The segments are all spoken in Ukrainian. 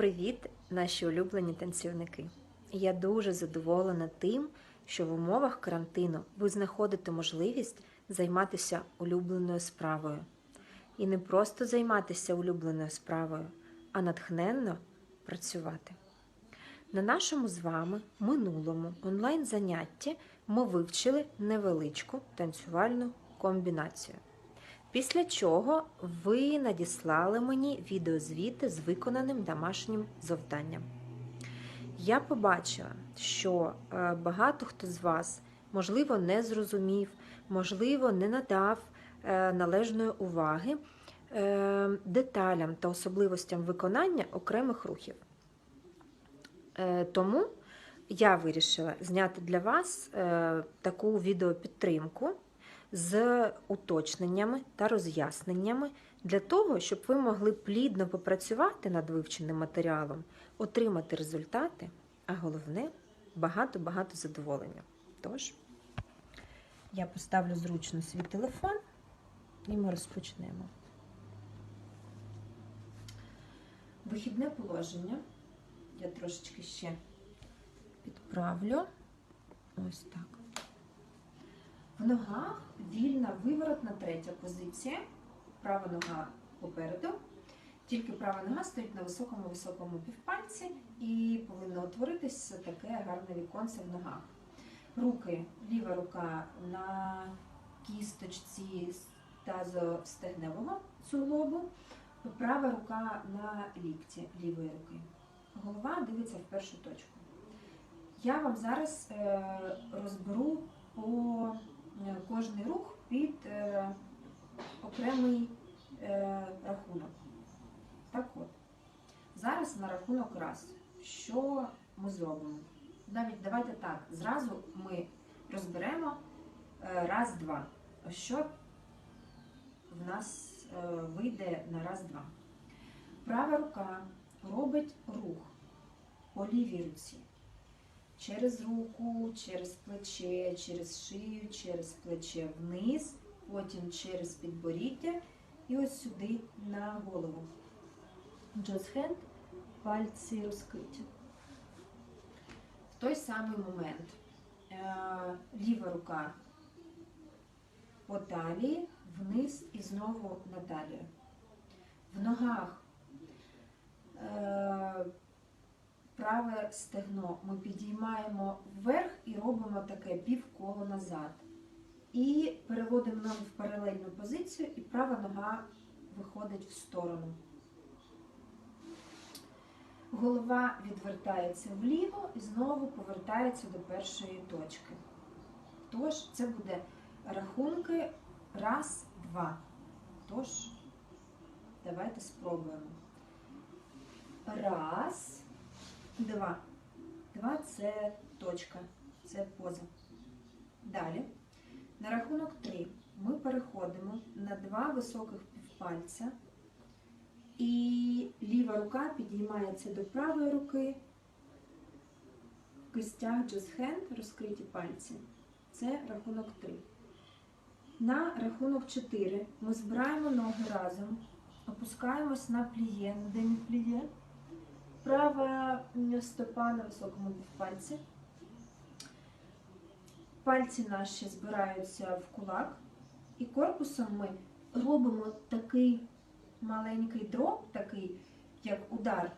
Привіт, наші улюблені танцівники! Я дуже задоволена тим, що в умовах карантину ви знаходите можливість займатися улюбленою справою. І не просто займатися улюбленою справою, а натхненно працювати. На нашому з вами минулому онлайн-занятті ми вивчили невеличку танцювальну комбінацію. Після чого ви надіслали мені відеозвіти з виконаним домашнім завданням. Я побачила, що е, багато хто з вас, можливо, не зрозумів, можливо, не надав е, належної уваги е, деталям та особливостям виконання окремих рухів. Тому я вирішила зняти для вас таку відеопідтримку з уточненнями та роз'ясненнями для того, щоб ви могли плідно попрацювати над вивченим матеріалом, отримати результати, а головне багато-багато задоволення. Тож, я поставлю зручно свій телефон і ми розпочнемо. Вихідне положення. Я трошечки ще підправлю. Ось так. В ногах вільна виворотна третя позиція. Права нога попереду. Тільки права нога стоїть на високому-високому півпальці і повинно утворитися таке гарне віконце в ногах. Руки, ліва рука на кісточці тазостегневого суглобу, права рука на лікті лівої руки. Голова дивиться в першу точку. Я вам зараз е, розберу по кожний рух під е, окремий е, рахунок. Так от, зараз на рахунок раз. Що ми зробимо? Навіть давайте так, зразу ми розберемо е, раз-два. Що в нас е, вийде на раз-два? Права рука робить рух по лівій руці. Через руку, через плече, через шию, через плече вниз, потім через підборіддя і ось сюди на голову. Just hand, пальці розкриті. В той самий момент е, ліва рука по талії, вниз і знову на талію. В ногах е, праве стегно ми підіймаємо вверх і робимо таке півколо назад. І переводимо ноги в паралельну позицію, і права нога виходить в сторону. Голова відвертається вліво і знову повертається до першої точки. Тож, це буде рахунки раз, два. Тож, давайте спробуємо. Раз, два. Два це точка, це поза. Далі. На рахунок 3 ми переходимо на два високих півпальця. І ліва рука підіймається до правої руки. В кистях just hand розкриті пальці. Це рахунок 3. На рахунок 4 ми збираємо ноги разом, опускаємось на пліє, на деміпліє. Права стопа на високому пальці. Пальці наші збираються в кулак. І корпусом ми робимо такий маленький дроб, такий, як удар,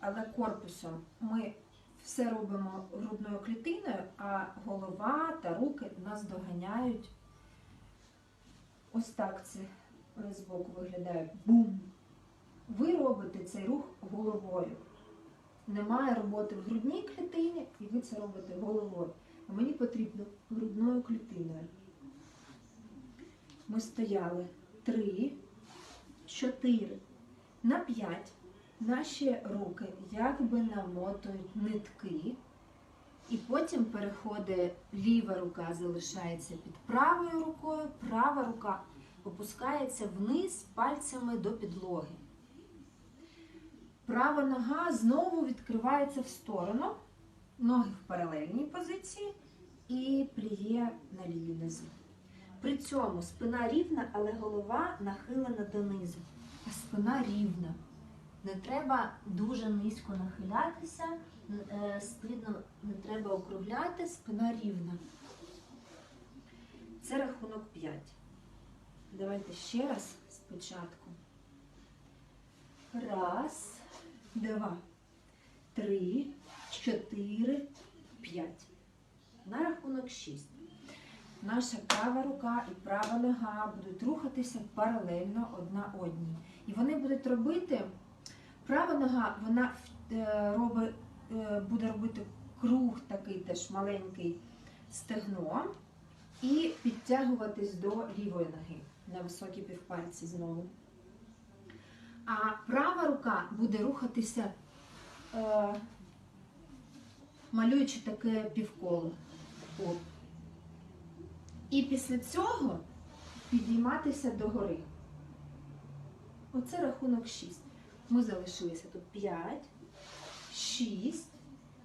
але корпусом ми все робимо грудною клітиною, а голова та руки нас доганяють. Ось так це збоку виглядає. Бум! Ви робите цей рух головою. Немає роботи в грудній клітині, і ви це робите головою. А мені потрібно грудною клітиною. Ми стояли три, чотири. На п'ять наші руки якби намотують нитки. І потім переходить ліва рука залишається під правою рукою, права рука опускається вниз пальцями до підлоги. Права нога знову відкривається в сторону, ноги в паралельній позиції і пліє на лівій нозі. При цьому спина рівна, але голова нахилена донизу, а спина рівна. Не треба дуже низько нахилятися, е, спину не треба округляти, спина рівна. Це рахунок 5. Давайте ще раз спочатку. Раз, два, три, чотири, п'ять. На рахунок 6. Наша права рука і права нога будуть рухатися паралельно одна одній. І вони будуть робити, права нога вона е, е, буде робити круг такий теж маленький стегном і підтягуватись до лівої ноги на високі півпальці знову. А права рука буде рухатися, е, малюючи таке півколо. От. І після цього підійматися догори. Оце рахунок 6. Ми залишилися тут 5, 6,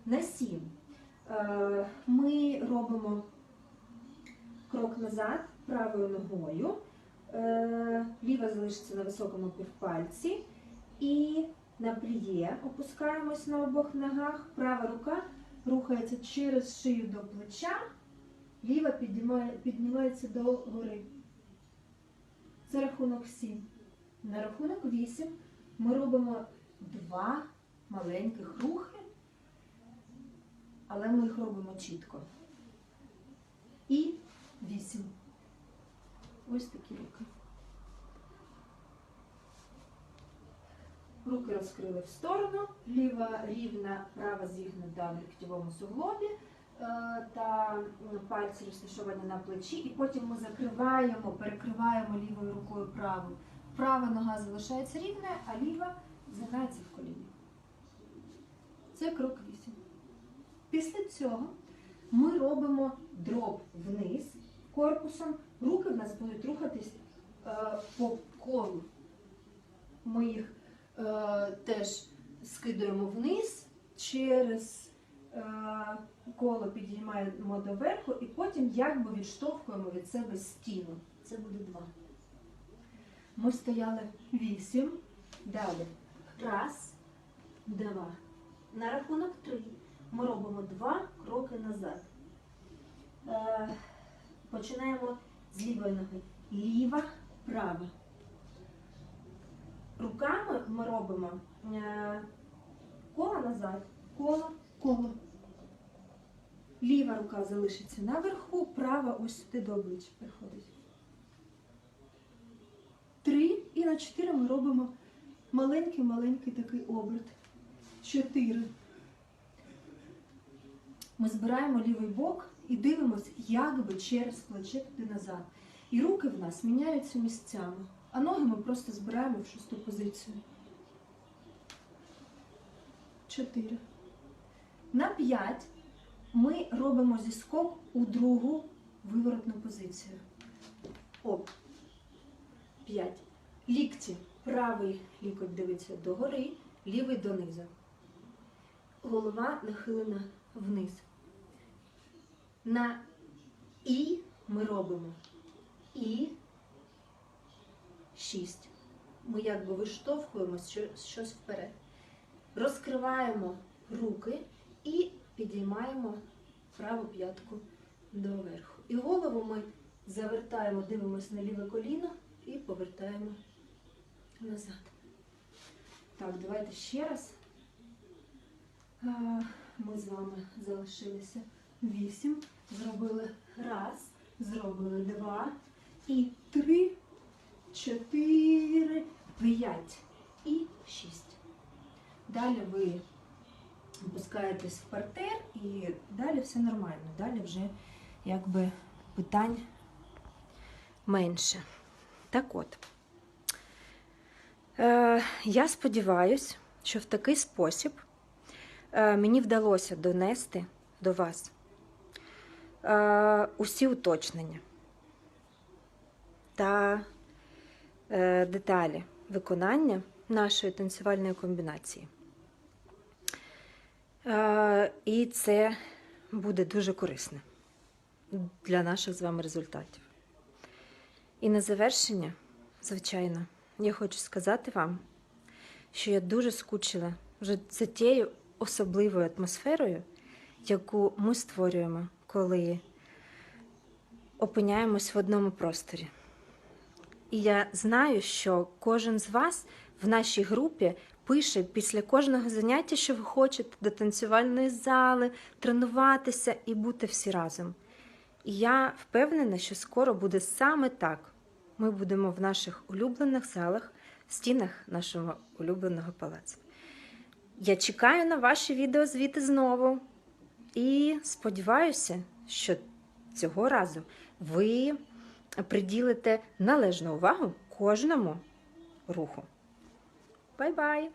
на 7. Е, Ми робимо крок назад правою ногою. Е, Ліва залишиться на високому півпальці. І на пліє опускаємось на обох ногах. Права рука рухається через шию до плеча. Ліва піднімає, піднімається до гори. Це рахунок 7. На рахунок 8 ми робимо два маленьких рухи, але ми їх робимо чітко. І 8. Ось такі руки. Руки розкрили в сторону, ліва рівна, права зігнута в ліктєвому суглобі е, та пальці розташовані на плечі. І потім ми закриваємо, перекриваємо лівою рукою праву. Права нога залишається рівною, а ліва згинається в коліні. Це крок 8. Після цього ми робимо дроп вниз корпусом. Руки в нас будуть рухатись е, по колу. Ми їх е, теж скидуємо вниз через е, коло підіймаємо доверху і потім якби відштовхуємо від себе стіну. Це буде два. Ми стояли вісім. Далі. Раз, два. На рахунок три ми робимо два кроки назад. Починаємо з лівої ноги. Ліва, права. Руками ми робимо е, коло назад, коло, коло. Ліва рука залишиться наверху, права ось сюди до обличчя приходить. Три і на чотири ми робимо маленький-маленький такий оберт. Чотири. Ми збираємо лівий бок і дивимося, як би через плече туди назад. І руки в нас міняються місцями, а ноги ми просто збираємо в шосту позицію. Чотири. На п'ять ми робимо зіскок у другу виворотну позицію. Оп. П'ять. Лікті. Правий лікоть дивиться догори, лівий донизу. Голова нахилена вниз. На І ми робимо І 6. Ми якби виштовхуємо щось вперед. Розкриваємо руки і підіймаємо праву п'ятку доверху. І голову ми завертаємо, дивимося на ліве коліно і повертаємо назад. Так, давайте ще раз. Ми з вами залишилися вісім. Зробили раз, зробили два і три, чотири, п'ять і шість. Далі ви опускаєтесь в партер і далі все нормально. Далі вже якби питань менше. Так от. Е, я сподіваюся, що в такий спосіб е, мені вдалося донести до вас усі уточнення та е, деталі виконання нашої танцювальної комбінації. Е, і це буде дуже корисно для наших з вами результатів. І на завершення, звичайно, я хочу сказати вам, що я дуже скучила вже за тією особливою атмосферою, яку ми створюємо, коли опиняємось в одному просторі. І я знаю, що кожен з вас в нашій групі пише після кожного заняття, що ви хочете до танцювальної зали, тренуватися і бути всі разом. І я впевнена, що скоро буде саме так. Ми будемо в наших улюблених залах, в стінах нашого улюбленого палацу. Я чекаю на ваші відеозвіти знову. І сподіваюся, що цього разу ви приділите належну увагу кожному руху. Бай-бай!